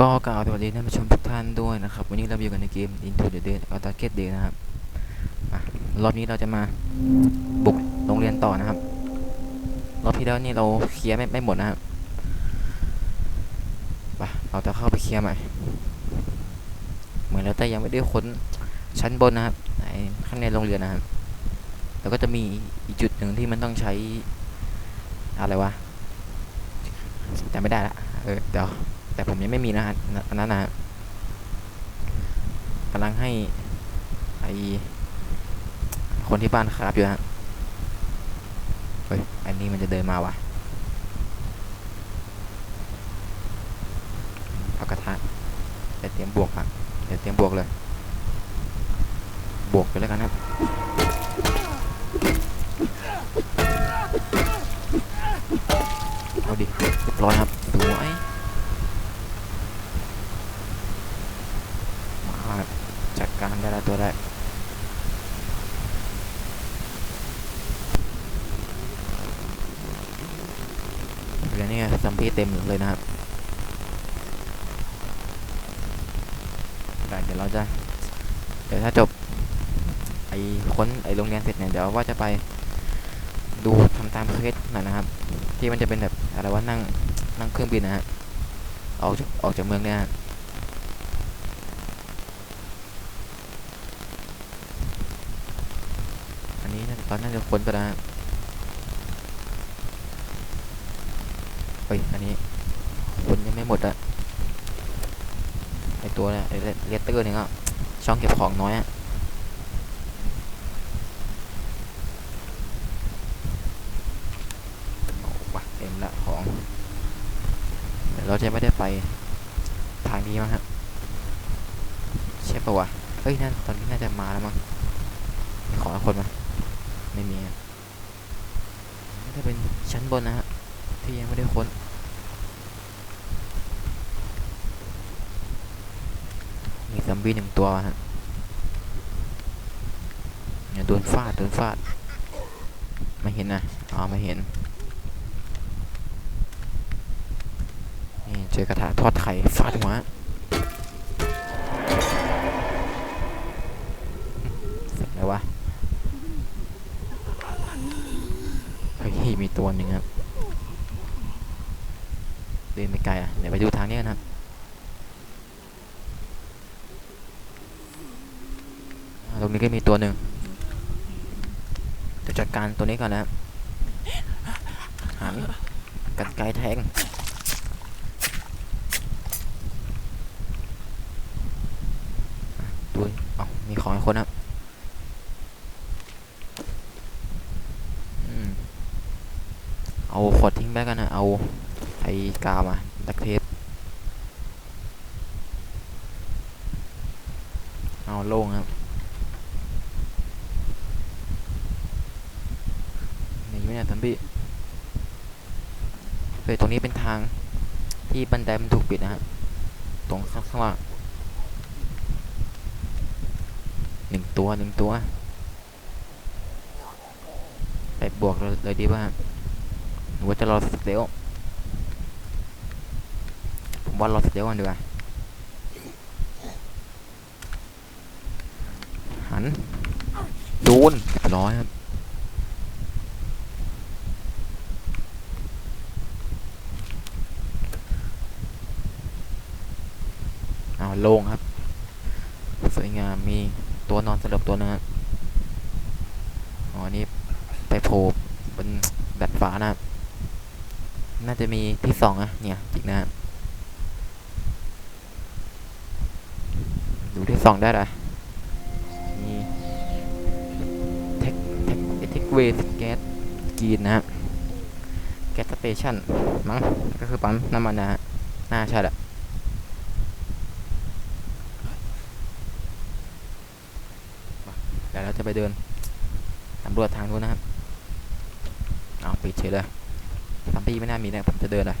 ก็กล่าวสวัสดีท่านผู้ชมทุกท่านด้วยนะครับ วันนี้เราอยู่กันในเกม Into the Dead or Target Day นะครับรอบนี้เราจะมาบุกโรงเรียนต่อนะครับ รอบที่แล้วนี่เราเคลียร์ไม่ไม่หมดนะครับไปเราจะเข้าไปเคลียร์ใหม่ เหมือนแล้วแต่ยังไม่ได้ค้นชั้นบนนะครับในข้างในโรงเรียนนะครับ แล้วก็จะมีอีกจุดหนึ่งที่มันต้องใช้อะไรวะจำไม่ได้ละเออเดี๋ยว แต่ผมยังไม่มีนะฮะอันนั้นนะกำลังให้ไอคนที่บ้านครับอยู่ฮะเฮ้ยอันนี้มันจะเดินมาวะเอากระทะเดี๋ยวเตรียมบวกครับ เต็มเลยนะครับเดี๋ยวเราจะ เดี๋ยวถ้าจบ ไอ้ค้นไอ้โรงเรียนเสร็จเนี่ยเดี๋ยวว่าจะไปดูทำตามเควสหน่อยนะครับ ที่มันจะเป็นแบบอะไรว่านั่งนั่งเครื่องบินนะฮะออกจากออกจากเมืองเนี่ยอันนี้ตอนน่าจะค้นไปแล้ว ฮ้ยอันนี้คนยังไม่หมดอะไอตัวเนี่ยเลตเตอร์เนี่ยก็ช่องเก็บของน้อยอะโอ้วะเต็มละของเดี๋ยวเราจะไม่ได้ไปทางนี้มั้งฮะใช่ปะวะเฮ้ยนั่นตอนนี้น่าจะมาแล้วมั้งมีของคนมาไม่มีอะน่าจะเป็นชั้นบนนะฮะที่ยังไม่ได้ค้น มีซัม บี้หนึ่งตัวฮะเนี่ยโดนฟาดโดนฟาด ไม่เห็นนะอ๋อไม่เห็น นี่เจอกระทะทอดไข่ฟาดหัวเสร็จแล้ววะ เฮ้ยมีตัวหนึ่งครับ เดินไปไกลอะ เดี๋ยวไปดูทางนี้กันครับ อ่า ตรงนี้ก็มีตัวหนึ่งจะจัดการตัวนี้ก่อนนะครับหันกันไกลแทงอะตัวเอามีของคนครับเอาขวดทิ้งไปกันนะ เอาไอ้กาวมาดักเทป เอาโล่งครับนี่ไม่เนี่ยทันพี่เฮ้ยตรงนี้เป็นทางที่บันไดมันถูก ปิดนะฮะ ตรงข้างล่างหนึ่งตัวหนึ่งตัว ไปบวกเลยดีป่ะฮะหรือว่าจะรอสเตลผมว่ารอสเตลก่อนดีกว่าหันโดนร้อยครับ เอา โล่งครับ สวยงามมีตัวนอนสลบตัวนึงครับอ๋อนนี้ไปโผล่บนดัดฟ้านะครับ น่าจะมีที่สองอะเนี่ยจริงนะครับดูที่สองได้ละมีเทคเทคเทคเวสแก๊สกีนนะครับแก๊สสเตชันมั้งก็คือปั๊มน้ำมันนะฮะน่าใช่แหละ เราจะไปเดินสำรวจทางนู้นนะครับเอาปิดเฉยเลยซัมบี้ไม่น่ามีนะผมจะเดินเลย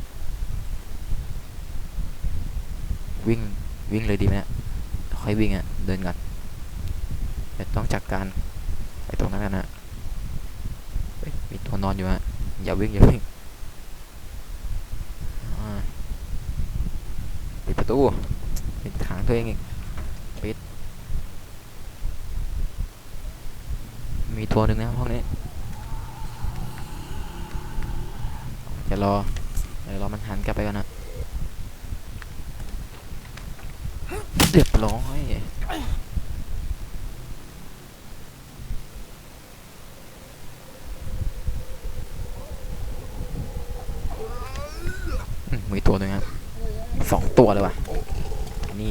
วิ่งวิ่งเลยดีไหมเนี่ยค่อยวิ่งอะเดินก่อนเดี๋ยวต้องจัดการไอ้ตรงนั้นกันนะฮ้ยมีตัวนอนอยู่ฮะอย่าวิ่งอย่าวิ่งปิดปิดประตูปิดทางตัวเองอีกปิด มี ตัวหนึ่งนะห้องนี้จะรอเดี๋ยวรอมันหันกลับไปกันนะเรียบร้อยอืมมีตัวหนึ่งครับสองตัวเลยว่ะอันนี่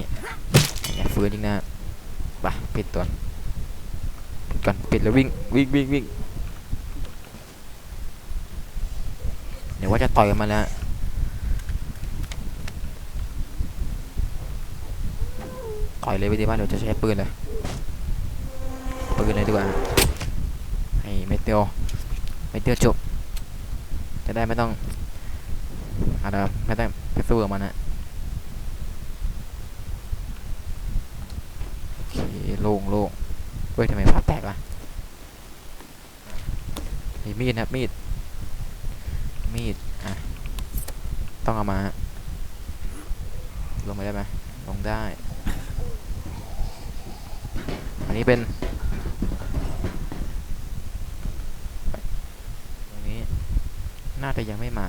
อย่าฟื้นจริงนะไปปิดตัว ปิดก่อนปิด แล้ววิ่งวิ่งวิ่งวิ่งเดี๋ยวว่าจะต่อยกันมาแล้วต่อยเลยไปดีว่าเดี๋ยวจะใช้ปืนเลยปืนเลยดีกว่าไอ้เมเตียวเมเตียวจบจะได้ไม่ต้องอะไรไม่ต้องไปสู้กับมันนะโอเคโล่งโล่งเฮ้ยทำไมภาพแตกล่ะ มีมีดนะครับมีด มีด อะ ต้องเอามา ลงไปได้ไหมลงได้ อันนี้เป็น ตรงนี้ น่าจะยังไม่มา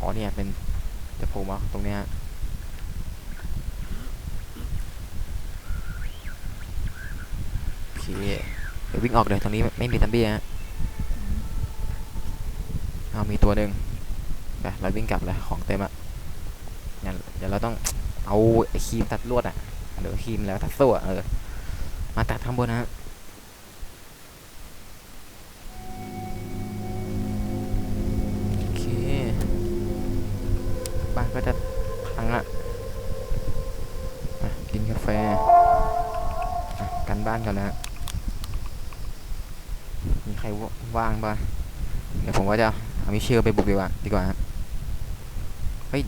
อ๋อเนี่ยเป็นจะโผล่มาตรงเนี้ยโอเคเดี๋ยววิ่งออกเลยตรงนี้ไม่ไม่มีซัมบี้ฮะ มีตัวหนึ่งไปเราวิ่งกลับเลยของเต็มอะงั้นเดี๋ยวเราต้องเอาครีมตัดลวดอะหรือครีมแล้วตัดโซ่เออ มาตัดข้างบนนะฮะโอเคบ้านก็จะพังละอะกินกาแฟกันบ้านก่อนนะมีใครว่างบ้างเดี๋ยวผมว่าจะ เอามิเชลไปบุกดีกว่าดีกว่าครับเฮ้ย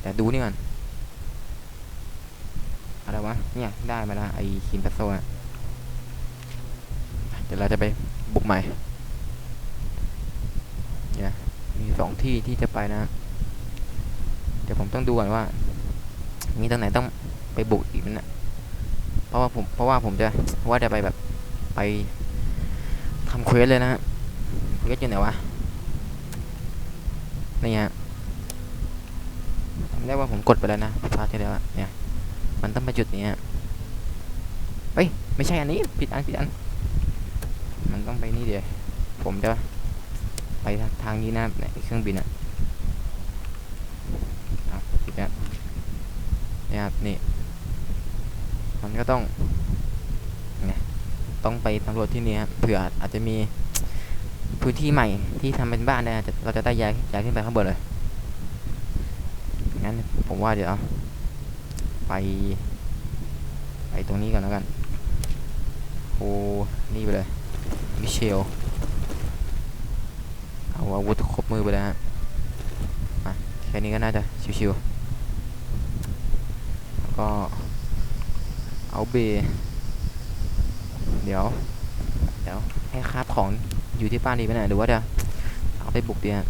แต่ดูนี่ก่อนอะไรวะเนี่ยได้มาแล้วไอ้คินปัสโซ่อะเดี๋ยวเราจะไปบุกใหม่เนี่ยมีสองที่ที่จะไปนะ เดี๋ยวผมต้องดูก่อนว่า มีตรงไหนต้องไปบุกอีกนั่นนะเพราะว่าผมเพราะว่าผมจะว่าจะไปแบบไปทำเควสเลยนะฮะเควสอยู่ไหนวะ นี่ฮะจำได้ว่าผมกดไปแล้วนะพาร์ทที่แล้วเนี่ย มันต้องไปจุดนี้เฮ้ย ไม่ใช่อันนี้ ผิดอันผิดอัน มันต้องไปนี่เดี๋ยว ผมจะไปทางนี้นะเนี่ยเครื่องบินอะผิดนะเนี่ยครับ นี่ มันก็ต้อง เนี่ย ต้องไปสำรวจที่นี่ครับเผื่ออาจจะมี พื้นที่ใหม่ที่ทำเป็นบ้านได้นะเราจะได้ย้ายย้ายขึ้นไปข้างบนเลย งั้นผมว่าเดี๋ยว ไป ไปตรงนี้ก่อนแล้วกันโอ้นี่ไปเลย มิเชล เอาอาวุธครบมือไปเลยฮะแค่นี้ก็น่าจะชิวๆแล้วก็เอาเบ เดี๋ยว เดี๋ยวให้คาบของ อยู่ที่บ้านดีไหมเนี่ยหรือว่าจะเอาไปบุกดีฮะ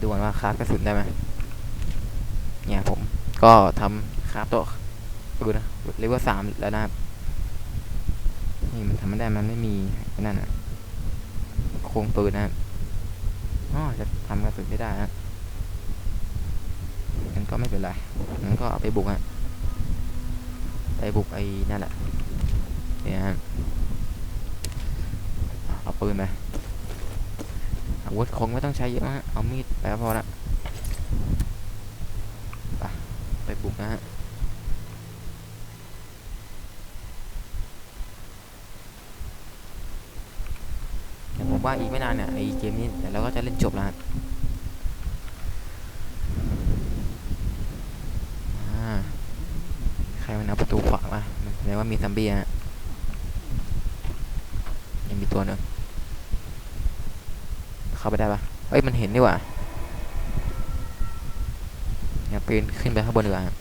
ดูก่อนว่าคาบกระสุนได้ไหมเนี่ยผมก็ทำคาบโต๊ะปืนนะเลเวลสามแล้วนะครับนี่มันทำไม่ได้มันไม่มีนั่นอะโครงปืนนะอ๋อจะทำกระสุนไม่ได้ฮะงั้นก็ไม่เป็นไรงั้นก็เอาไปบุกฮะไปบุกไอ้นั่นแหละเนี่ยฮะ ปืนไปอาวุธคงไม่ต้องใช้เยอะฮะเอามีดไปพอละไปไปบุกนะฮะวผมว่าอีกไม่นานเนี่ยไอเกมนี้เดี๋ยวเราก็จะเล่นจบแล้วฮะใครมันเอาประตูขวางมาแสดงว่ามีซัมบี้ฮะ ยังมีตัวหนึงเข้าไปได้ปะเอ้ย มันเห็นนี่หว่าเนี่ยปีนขึ้นไปข้างบนดีกว่าฮะ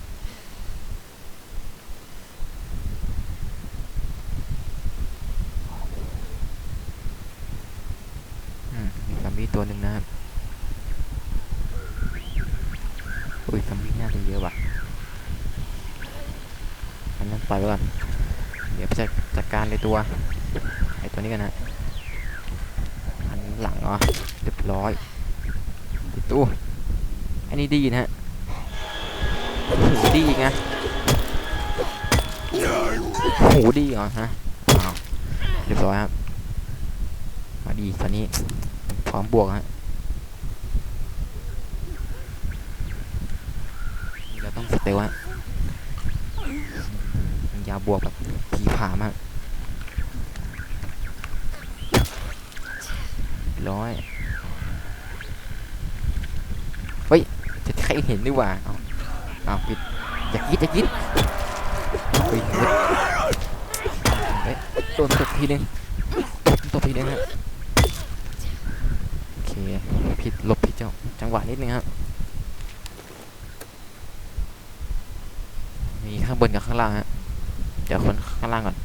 อืมมีซัมบี้ตัวหนึ่งนะครับ อุ้ยซอมบี้น่าจะเยอะว่ะ อันนั้นปล่อยไว้ก่อน เดี๋ยวจัดจัดการเลยตัว ไอตัวนี้กันนะอันหลังเหรอเรียบร้อยปิดตู้อันนี้ดีนะฮะหูดีอีกนะหูดีเหรอฮะเรียบร้อยครับ มาดีตอนนี้พร้อมบวกฮะนี่เราต้องสเตลฮะ ยาบวกแบบผีผามากร้อยเฮ้ย จะใครเห็นดีกว่าเอาเอาปิดอย่าคิดอย่าคิดเฮ้ยเฮ้ยเฮ้ยโดนตบทีนึงตบทีนึงฮะโอเคผิดหลบผิดเจ้าจังหวะนิดนึงครับมีข้างบนกับข้างล่างฮะ เดี๋ยวคนข้างล่างก่อน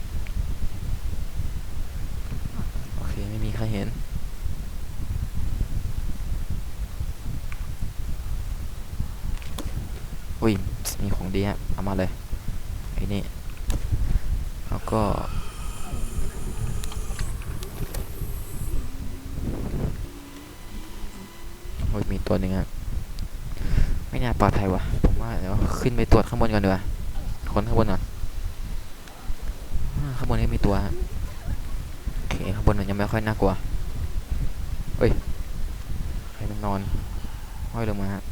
โอเค ไม่มีใครเห็น อุ้ย มีของดีฮะ เอามาเลย ไอ้นี่ แล้วก็โอ้ยมีตัวหนึ่งฮะไม่น่าปลอดภัยว่ะ ผมว่าเดี๋ยวขึ้นไปตรวจข้างบนก่อนดีกว่าคนข้างบนก่อน ข้างบนนี้มีตัวโอเคข้างบนมันยังไม่ค่อยน่ากลัวเฮ้ยใครมันนอนห้อยลงมาฮะ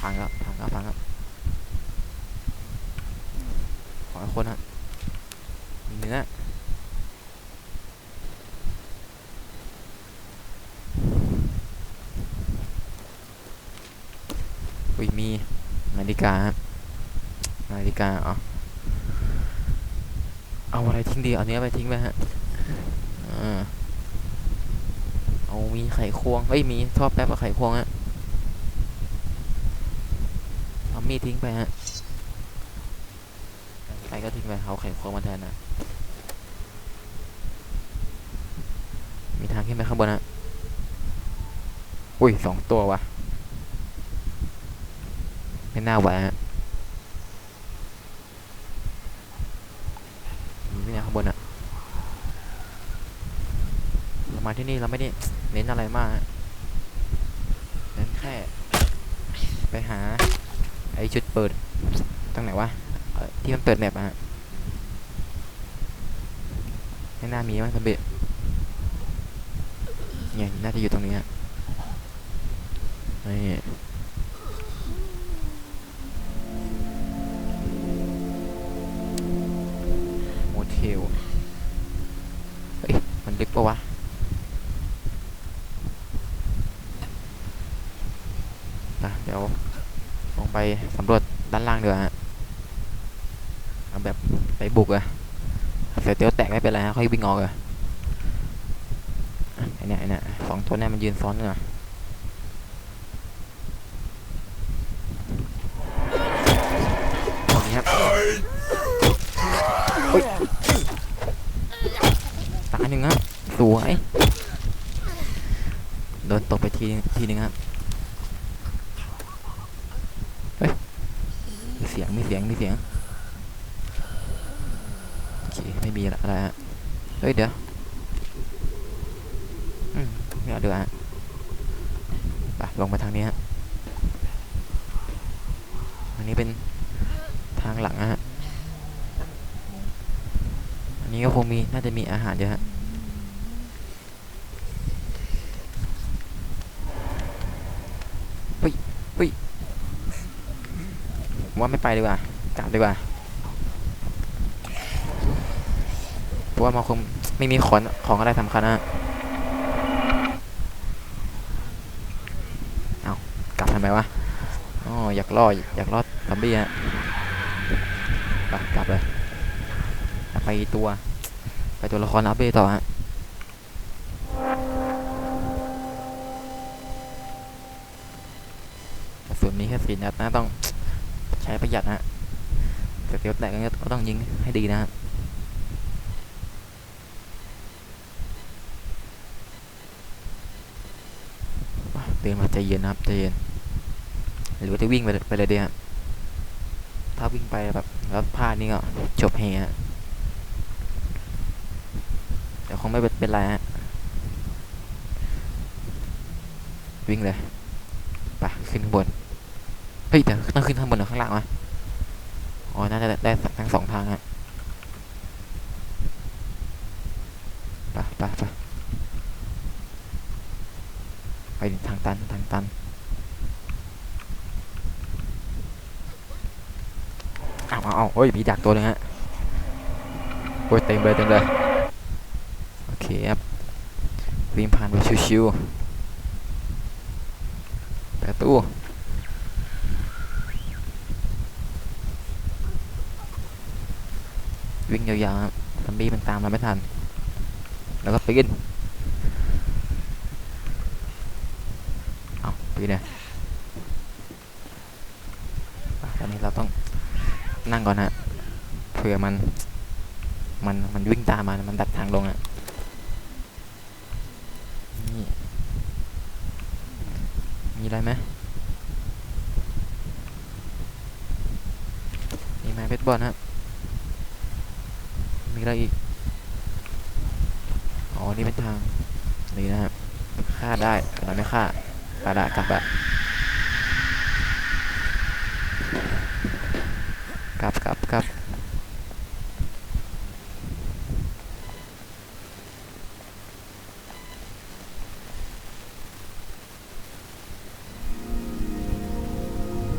พังแล้วพังแล้วพังแล้วขอให้คนฮะมีเนื้ออุ้ยมีนาฬิกาฮะนาฬิกาอ๋อ เอาอะไรทิ้งดี เอาเนื้อไปทิ้งไปฮะเอามีไข่ควงเฮ้ยมีชอบแป๊บกับไข่ควงฮะเอามีดทิ้งไปฮะไปก็ทิ้งไปเอาไข่ควงมาแทนนะมีทางขึ้นไปข้างบนฮะอุ้ยสองตัววะไม่น่าไหวฮะมีไม่น่าข้างบนอะเรา มาที่นี่เราไม่ได้เน้นอะไรมากเน้นแค่ ไปหา ไอจุดเปิดตรงไหนวะที่มันเปิดแมปอะไม่น่ามีมั้งสเบ็จเนี่ยน่าจะอยู่ตรงนี้ฮะนี่ ไปบุกอะเสร็จเตียวแตกไม่เป็นไรฮะค่อยวิ่งออกอะไอเนี่ยไอเนี่ยสองตัวเนี่ยมันยืนซ้อนกันอะตรงนี้ครับเฮ้ยตาหนึ่งครับสวยโดนตกไปทีทีหนึ่งครับ มีเสียง มีเสียง มีเสียง โอเค ไม่มีละอะไรฮะ เฮ้ย เดี๋ยว อืมไม่เอาเดี๋ยวฮะไปลงไปทางนี้ฮะ อันนี้เป็น ทางหลังนะฮะ อันนี้ก็คงมี น่าจะมีอาหารเยอะฮะเฮ้ยเฮ้ยว่าไม่ไปดีกว่ากลับดีกว่าเพราะว่ามันคงไม่มีของของอะไรสำคัญนะเอากลับทำไมวะอ๋ออยากล่ออยากล่อ อมบี้ฮะไปกลับเลย ไปตัว ไปตัวละครอัปเดตต่อฮะกระสุนมีแค่สี่นัดนะต้องใช้ประหยัดนะฮะแต่เตียวแตกก็ต้องยิงให้ดีนะฮะเดินมาใจเย็นนะครับใจเย็นหรือว่าจะวิ่งไปไปเลยดีฮะ ถ้าวิ่งไปแบบแล้วพลาดนี่ก็จบเฮฮะแต่คงไม่เป็นเป็นไรฮะ วิ่งเลยไปขึ้นข้างบน เฮ้ยเดี๋ยวต้องขึ้นข้างบนหรือข้างล่างวะอ๋อ น่าจะได้ทั้งสองทางฮะไปไปไปไปทางตันทางตัน เอาเอาเอาเฮ้ยมีดักตัวนึงฮะโอ้ยเต็มเลยเต็มเลยโอเคครับวิ่งผ่านไปชิวๆประตูวิ่งยาวๆครับซอมบี้มันตามเราไม่ทัน แล้วก็ปีนเอาปีนเลยอะตอนนี้เราต้อง นั่งก่อนฮะเผื่อมัน มันมันวิ่งตามมามันดักทางลงอะนี่มีอะไรไหมมีไม้เบสบอลครับมีอะไรอีกอ๋อนี่เป็นทางนี่นะครับฆ่าได้เราไม่ฆ่าไปละกลับละ กลับกลับกลับ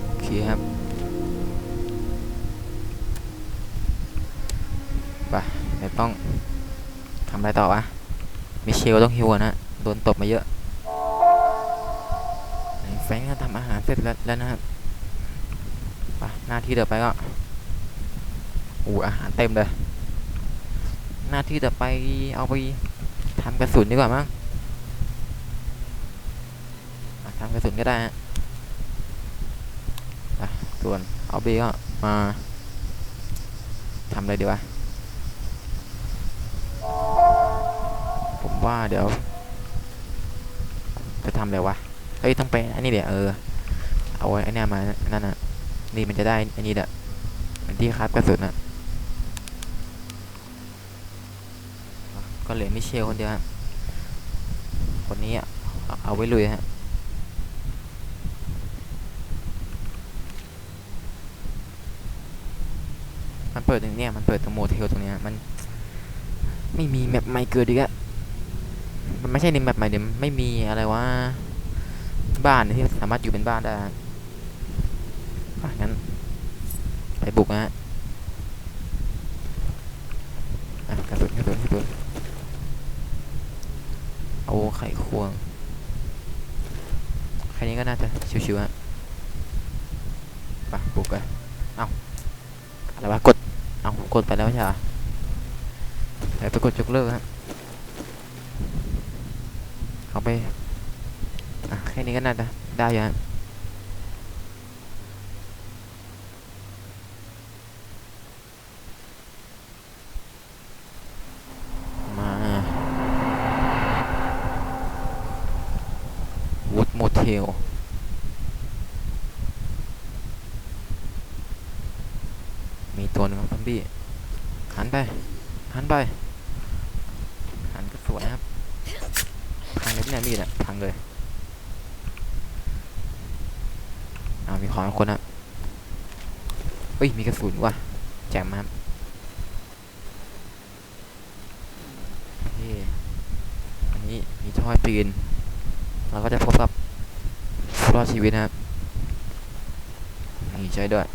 โอเคครับไปเดี๋ยวต้องทำอะไรต่อวะมิเชลต้องฮิวนะโดนตบมาเยอะแฟงทำอาหารเสร็จแล้วนะครับไปหน้าที่เดี๋ยวไปก็ อู้อาหารเต็มเลย หน้าที่เดี๋ยวไปเอาไปทำกระสุนดีกว่ามั้งทำกระสุนก็ได้ฮะส่วนเอาบีก็มาทำอะไรดีวะ ผมว่าเดี๋ยวจะทำอะไรวะ เฮ้ยต้องไปอันนี้เดี๋ยวเออ เอาไว้อ้นี่มา นั่นน่ะ นี่มันจะได้อันนี้เด้อเป็นที่คราฟกระสุนอะ ก็เหลือมิเชลคนเดียวฮะคนนี้เอาไว้ลุยฮะมันเปิดตรงเนี้ยมันเปิดตรงโมเทลตรงเนี้ยมันไม่มีแมปใหม่เกิดอีกอะมันไม่ใช่ในแมปใหม่เดี๋ยวไม่มีอะไรว่าบ้านที่สามารถอยู่เป็นบ้านได้งั้นไปบุกนะฮะอะกระสุนกระสุนกระสุน เอาไข่ควงแค่นี้ก็น่าจะชิวๆฮะไปบุกกันเอ้าอะไรวะกดเอากดไปแล้วใช่เหรอเดี๋ยวไปกดยกเลิกฮะเอาไปอะแค่นี้ก็น่าจะได้อยู่ฮะมาวูดโมเทล มีตัวหนึ่งครับซอมบี้ หันไป หันไป หันก็สวยนะครับ พังเลยเนี่ยมีดอะพังเลย อ้ามีของคนอะเฮ้ย มีกระสุนว่ะ แจ่มครับอันนี้มีท่อปืน เราก็จะพบกับผู้รอดชีวิตนะครับ นี่ใช้ด้วย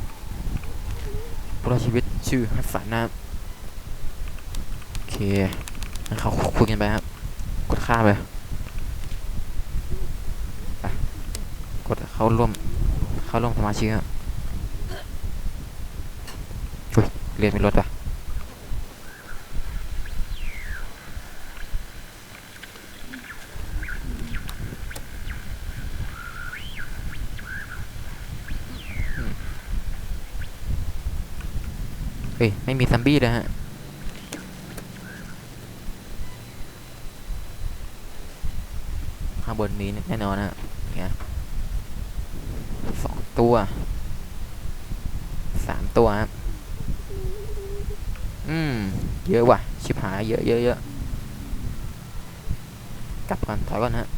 ผู้รอดชีวิตชื่อฮัสสันนะครับโอเคงั้นเขาคุยกันไปครับ กดข้ามไปไปกดเข้าร่วม เข้าร่วมสมาชิกครับอุ้ยเรียนไม่ลดว่ะเฮ้ย ไม่มีซัมบี้เลยฮะข้างบนมีแน่นอนนะ ตัวสามตัวครับอืม เยอะว่ะ ชิบหายเยอะเยอะเยอะกลับก่อน ถอยก่อนฮะ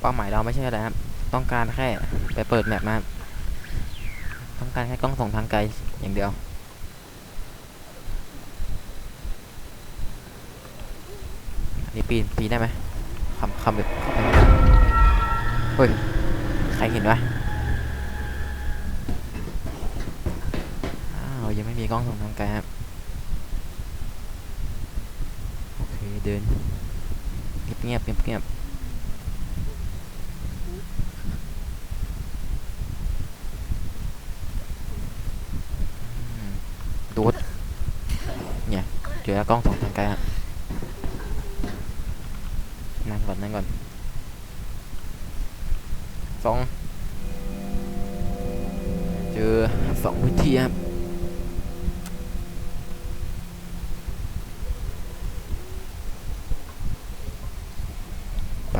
เป้าหมายเราไม่ใช่อะไรครับ ต้องการแค่ไปเปิดแมปมาต้องการแค่กล้องส่องทางไกลอย่างเดียว อันนี้ปีนปีนได้ไหมคำคำแบบเฮ้ย ครเห็นวะอ้าวยังไม่มีกล้องส่องทางไกลครับโอเคเดินเงียบเงียบเงียบเงียบอืมดูดเนี่ยเจอแล้วกล้องส่องทางไกลครับ วิธีครับไป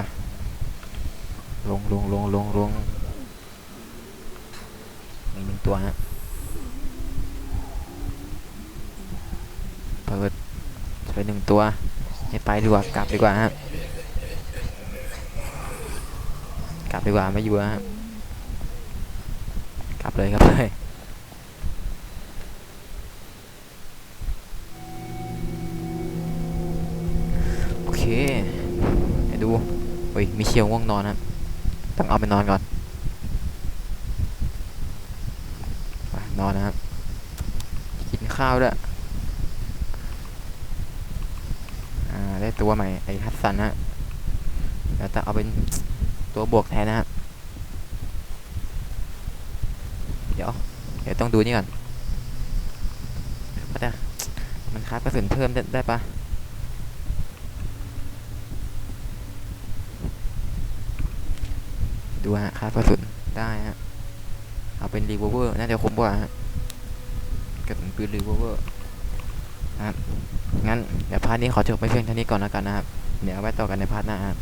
ลงลงลงลงลงมีหนึ่งตัวฮะเปิดไปหนึ่งตัว ให้ไปดีกว่ากลับดีกว่าฮะกลับดีกว่าไม่อยู่ฮะ งนอนครับต้องเอาไปนอนก่อนไปนอนนะครับ กินข้าวด้วยอ่าได้ตัวใหม่ไอ้ฮัตสันฮะเดี๋ยวจะเอาเป็นตัวบวกแทนนะครับเดี๋ยว เดี๋ยวต้องดูนี่ก่อนมันคราฟกระสุนเพิ่มได้ได้ปะ ดูฮะคาฟกระสุนได้ฮะเอาเป็นรีเวอร์เวอร์น่าจะคุ้มกว่าฮะกระสุนปืนรีเวอร์เวอร์นะครับงั้นเดี๋ยวพาร์ทนี้ขอจบไปเพียงเท่านี้ก่อนแล้วกันนะครับเดี๋ยวไว้ต่อกันในพาร์ทหน้าครับ